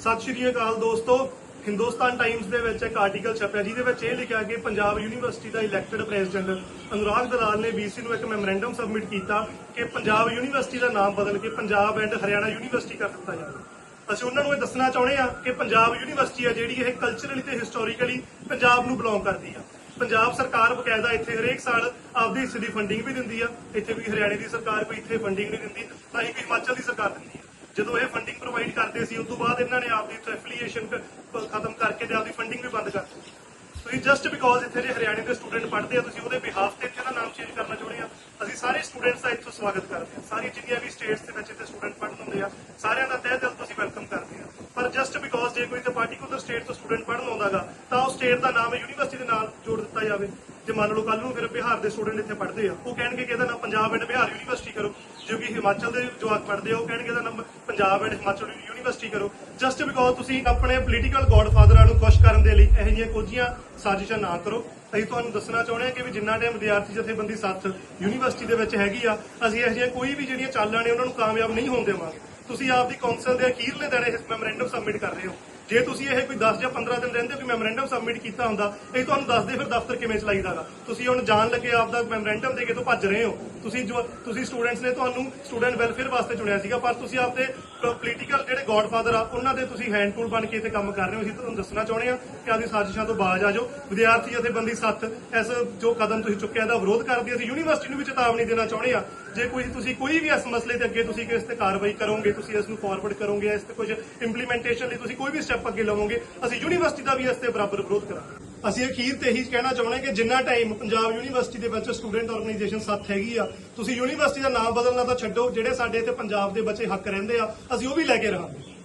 ਸਤਿ ਸ਼੍ਰੀ ਅਕਾਲ ਦੋਸਤੋ। ਹਿੰਦੁਸਤਾਨ ਟਾਈਮਸ ਦੇ ਵਿੱਚ ਇੱਕ ਆਰਟੀਕਲ ਛਪਿਆ, ਜਿਹਦੇ ਵਿੱਚ ਇਹ ਲਿਖਿਆ ਕਿ ਪੰਜਾਬ ਯੂਨੀਵਰਸਿਟੀ ਦਾ ਇਲੈਕਟਡ ਪ੍ਰੈਜ਼ੀਡੈਂਟ ਅਨੁਰਾਗ ਦਲਾਲ ਨੇ ਵੀਸੀ ਨੂੰ ਇੱਕ ਮੈਮੋਰੈਂਡਮ ਸਬਮਿਟ ਕੀਤਾ ਕਿ ਪੰਜਾਬ ਯੂਨੀਵਰਸਿਟੀ ਦਾ ਨਾਮ ਬਦਲ ਕੇ ਪੰਜਾਬ ਐਂਡ ਹਰਿਆਣਾ ਯੂਨੀਵਰਸਿਟੀ ਕਰ ਦਿੱਤਾ ਜਾਵੇ। ਅਸੀਂ ਉਹਨਾਂ ਨੂੰ ਇਹ ਦੱਸਣਾ ਚਾਹੁੰਦੇ ਆ ਕਿ ਪੰਜਾਬ ਯੂਨੀਵਰਸਿਟੀ ਆ ਜਿਹੜੀ ਇਹ ਕਲਚਰਲੀ ਤੇ ਹਿਸਟੋਰੀਕਲੀ ਪੰਜਾਬ ਨੂੰ ਬਿਲੋਂਗ ਕਰਦੀ ਆ। ਪੰਜਾਬ ਸਰਕਾਰ ਬਕਾਇਦਾ ਇੱਥੇ ਹਰੇਕ ਸਾਲ ਆਪਦੀ ਹਿੱਸੇ ਦੀ ਫੰਡਿੰਗ ਵੀ ਦਿੰਦੀ ਆ। ਇੱਥੇ ਵੀ ਹਰਿਆਣੇ ਦੀ ਸਰਕਾਰ ਕੋਈ ਇੱਥੇ ਫੰਡਿੰਗ ਨਹੀਂ ਦਿੰਦੀ ਤਾਂ ਹੀ ਕੋਈ ਹਿਮਾਚਲ ਦੀ ਸਰਕਾਰ ਦਿੰਦੀ ਆ। ਜਦੋਂ ਇਹ ਫੰਡਿੰਗ ਪ੍ਰੋਵਾਈਡ ਕਰਦੇ ਸੀ ਉਸ ਤੋਂ ਬਾਅਦ ਇਹਨਾਂ ਨੇ ਆਪਦੀ ਐਫੀਲੀਏਸ਼ਨ ਖਤਮ ਕਰਕੇ ਤੇ ਆਪਦੀ ਫੰਡਿੰਗ ਵੀ ਬੰਦ ਕਰ ਦਿੱਤੀ। ਤੁਸੀਂ ਜਸਟ ਬਿਕੋਜ਼ ਇੱਥੇ ਜੇ ਹਰਿਆਣੇ ਦੇ ਸਟੂਡੈਂਟ ਪੜ੍ਹਦੇ ਆ, ਤੁਸੀਂ ਉਹਦੇ ਬਿਹਾਫ ਤੇ ਇੱਥੇ ਦਾ ਨਾਮ ਚੇਂਜ ਕਰਨਾ ਚਾਹੁੰਦੇ ਆ। ਅਸੀਂ ਸਾਰੇ ਸਟੂਡੈਂਟਸ ਦਾ ਇੱਥੋਂ ਸਵਾਗਤ ਕਰਦੇ ਆ। ਸਾਰੀ ਜਿੰਨੀਆਂ ਵੀ ਸਟੇਟਸ ਦੇ ਵਿੱਚ ਇੱਥੇ ਸਟੂਡੈਂਟ ਪੜ੍ਹਨ ਹੁੰਦੇ ਆ, ਸਾਰਿਆਂ ਦਾ ਤਹਿ ਦਿਲ ਤੁਸੀਂ ਵੈਲਕਮ ਕਰਦੇ ਆ। ਪਰ ਜਸਟ ਬਿਕੋਜ਼ ਜੇ ਕੋਈ ਤੇ ਪਾਰਟਿਕੂਲਰ ਸਟੇਟ ਤੋਂ ਸਟੂਡੈਂਟ ਪੜ੍ਹਨ ਆਉਂਦਾਗਾ, ਤਾਂ ਉਹ ਸਟੇਟ ਦਾ ਨਾਮ ਯੂਨੀਵਰਸਿਟੀ ਦੇ ਨਾਲ ਜੋੜ ਦਿੱਤਾ ਜਾਵੇ। ਜੇ ਮੰਨ ਲਓ ਕੱਲ ਨੂੰ ਫਿਰ ਬਿਹਾਰ ਦੇ ਸਟੂਡੈਂਟ ਇੱਥੇ ਪੜ੍ਹਦੇ ਆ, ਉਹ ਕਹਿਣਗੇ ਕਿ ਇਹਦਾ ਨਾਮ ਪੰਜਾਬ ਐਂਡ ਬਿਹਾਰ ਯੂਨੀਵਰਸਿਟੀ ਕਰੋ, ਜੋ ਕਿ ਹਿਮਾਚਲ ਦੇ ਜਵਾਕ ਪੜ੍ਹਦੇ ਆ, ਉਹ ਕਹਿਣਗੇ ਇਹਦਾ ਨਾਮ ਪੰਜਾਬ ਐਂਡ ਹਿਮਾਚਲ ਯੂਨੀਵਰਸਿਟੀ ਕਰੋ। ਜਸਟ ਬਿਕੋਜ਼ ਤੁਸੀਂ ਆਪਣੇ ਪੋਲੀਟੀਕਲ ਗੋਡਫਾਦਰਾਂ ਨੂੰ ਖੁਸ਼ ਕਰਨ ਦੇ ਲਈ ਇਹੋ ਜਿਹੀਆਂ ਕੋਝੀਆਂ ਸਾਜ਼ਿਸ਼ਾਂ ਨਾ ਕਰੋ, ਅਸੀਂ ਤੁਹਾਨੂੰ ਦੱਸਣਾ ਚਾਹੁੰਦੇ ਹਾਂ ਕਿ ਵੀ ਜਿੰਨਾ ਟਾਈਮ ਵਿਦਿਆਰਥੀ ਜਥੇਬੰਦੀ ਸੱਤ ਯੂਨੀਵਰਸਿਟੀ ਦੇ ਵਿੱਚ ਹੈਗੀ ਆ, ਅਸੀਂ ਇਹੋ ਜਿਹੀਆਂ ਕੋਈ ਵੀ ਜਿਹੜੀਆਂ ਚਾਲਾਂ ਨੇ ਉਹਨਾਂ ਨੂੰ ਕਾਮਯਾਬ ਨਹੀਂ ਹੋਣ ਦੇਵਾਂਗੇ। ਤੁਸੀਂ ਆਪਦੀ ਕੌਂਸਲ ਦੇ ਅਖੀਰਲੇ ਦਿਨ ਇਹ ਮੈਮੋਰੈਂਡਮ ਸਬਮਿਟ ਕਰ ਰਹੇ ਹੋ। ਜੇ ਤੁਸੀਂ ਇਹ ਕੋਈ 10 ਜਾਂ 15 ਦਿਨ ਰਹਿੰਦੇ ਹੋ ਕਿ ਮੈਮੋਰੈਂਡਮ ਸਬਮਿਟ ਕੀਤਾ ਹੁੰਦਾ, ਇਹ ਤੁਹਾਨੂੰ ਦੱਸਦੇ ਫਿਰ ਦਫ਼ਤਰ ਕਿਵੇਂ ਚਲਾਈਦਾਗਾ ਤੁਸੀਂ ਹੁਣ ਜਾਣ ਲੱਗੇ ਆਪਦਾ ਮੈਮੋਰੈਂਡਮ ਦੇ ਕੇ ਤੋਂ ਭੱਜ ਰਹੇ ਹੋ। ਤੁਸੀਂ ਜੋ ਤੁਸੀਂ ਸਟੂਡੈਂਟਸ ਨੇ ਤੁਹਾਨੂੰ ਸਟੂਡੈਂਟ ਵੈਲਫੇਅਰ ਵਾਸਤੇ ਚੁਣਿਆ ਸੀਗਾ, ਪਰ ਤੁਸੀਂ ਆਪਦੇ ਪੋਲੀਟੀਕਲ ਜਿਹੜੇ ਗੋਡਫਾਦਰ ਆ, ਉਹਨਾਂ ਦੇ ਤੁਸੀਂ ਹੈਂਡ ਟੂਲ ਬਣ ਕੇ ਤੇ ਕੰਮ ਕਰ ਰਹੇ ਹੋ। ਅਸੀਂ ਤੁਹਾਨੂੰ ਦੱਸਣਾ ਚਾਹੁੰਦੇ ਆ ਕਿ ਆਦੀ ਸਾਜ਼ਿਸ਼ਾਂ ਤੋਂ ਬਾਜ਼ ਆ ਜਾਓ। ਵਿਦਿਆਰਥੀ ਜਥੇਬੰਦੀ ਸੱਤ ਇਸ ਜੋ ਕਦਮ ਤੁਸੀਂ ਚੁੱਕਿਆ ਦਾ ਵਿਰੋਧ ਕਰਦੀ ਅਸੀਂ ਯੂਨੀਵਰਸਿਟੀ ਨੂੰ ਵੀ ਚੇਤਾਵਨੀ ਦੇਣਾ ਚਾਹੁੰਦੇ ਆ ਜੇ ਕੋਈ ਤੁਸੀਂ ਕੋਈ ਵੀ ਇਸ ਮਸਲੇ ਤੇ ਅੱਗੇ ਤੁਸੀਂ ਕਿਸ ਤੇ ਕਾਰਵਾਈ ਕਰੋਗੇ, ਤੁਸੀਂ ਇਸ ਨੂੰ ਫਾਰਵਰਡ ਕਰੋਗੇ, ਇਸ ਤੇ ਕੁਝ ਇੰਪਲੀਮੈਂਟੇਸ਼ਨ ਲਈ ਤੁਸੀਂ ਕੋਈ ਵੀ ਸਟੈਪ ਅੱਗੇ ਲਵੋਗੇ, ਅਸੀਂ ਯੂਨੀਵਰਸਿਟੀ ਦਾ ਵੀ ਇਸ ਤੇ ਬਰਾਬਰ ਵਿਰੋਧ ਕਰਾਂਗੇ। ਅਸੀਂ ਅਖੀਰ ਤੇ ਇਹੀ ਕਹਿਣਾ ਚਾਹੁੰਦੇ ਕਿ ਜਿੰਨਾ ਟਾਈਮ ਪੰਜਾਬ ਯੂਨੀਵਰਸਿਟੀ ਦੇ ਵਿੱਚ ਸਟੂਡੈਂਟ ਆਰਗੇਨਾਈਜੇਸ਼ਨ ਸੱਤ ਹੈਗੀ ਆ, ਤੁਸੀਂ ਯੂਨੀਵਰਸਿਟੀ ਦਾ ਨਾਮ ਬਦਲਣਾ ਤਾਂ ਛੱਡੋ, ਜਿਹੜੇ ਸਾਡੇ ਇੱਥੇ ਪੰਜਾਬ ਦੇ ਬੱਚੇ ਹੱਕ ਰਹਿੰਦੇ ਆ, ਅਸੀਂ ਉਹ ਵੀ ਲੈ ਕੇ ਰਹਾਂਗੇ।